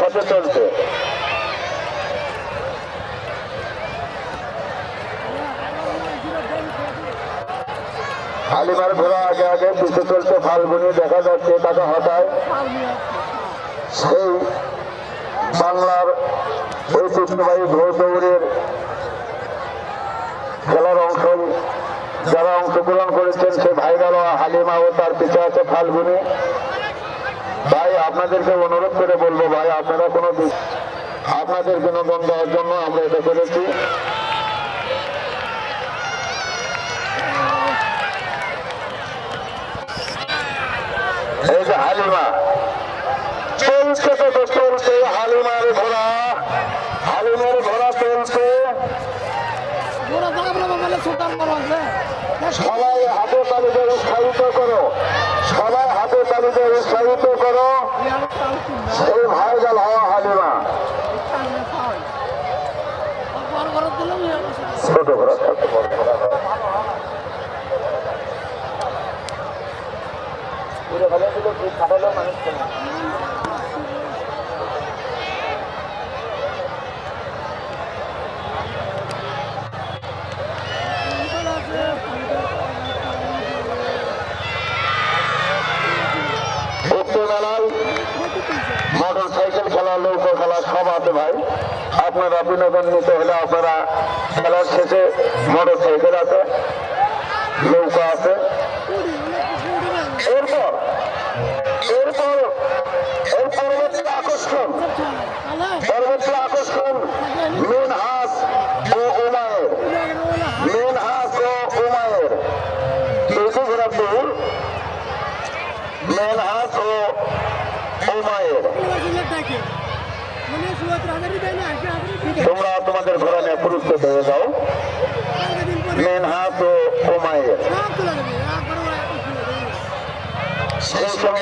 সাথে চলছে হালিমার ঘোড়া আগে আগে পিছু চলছে ফাল্গুনি, দেখা যাচ্ছে তাকে হঠাৎ সেই বাংলার ঐতিহ্যবাহী ঘোড় দৌড়ের খেলার অংশ যারা অংশগ্রহণ করেছেন, সেই ভাইরাল হালিমা ও তার পিছু আছে ফাল্গুনি। ভাই আপনাদেরকে অনুরোধ করে বলব ভাই আপনারা কোনো আপনাদের বিনোদন দেওয়ার জন্য আমরা এটা করেছি। এই যে হালিমা। চলছে তো তো চলছে। হালিমার ঘোড়া হালিমার ঘোড়া চলছে। পুরো জায়গা বলে মোবাইলে সুতার বড় আছে। সবাই হাতে তালিতে উৎসাহিত করো সবাই হাতে তালিতে উৎসাহিত করো। সেই ভাইরাল হওয়া হালিমা। বড় ঘর ছোট ছোট খাটালেও মানুষ মোটর সাইকেল খেলা, নৌকো খেলা, সব আছে ভাই। আপনারা বিনোদন নিতে হলে আপনারা খেলার শেষে মোটর সাইকেল আছে, নৌকা আছে। এরপর এরপর, এর পরবর্তী আকর্ষণ পরবর্তী আকর্ষণ, মেন হাস ও উমায়ের, মেন হাস ও উমায়ের। দুইটি ঘোরার দূর মেন হাস ও তোমরা তোমাদের ঘোরা নিয়ে পুরস্কার হয়ে যাও। মেন হাত ও মায়ের সেই সময়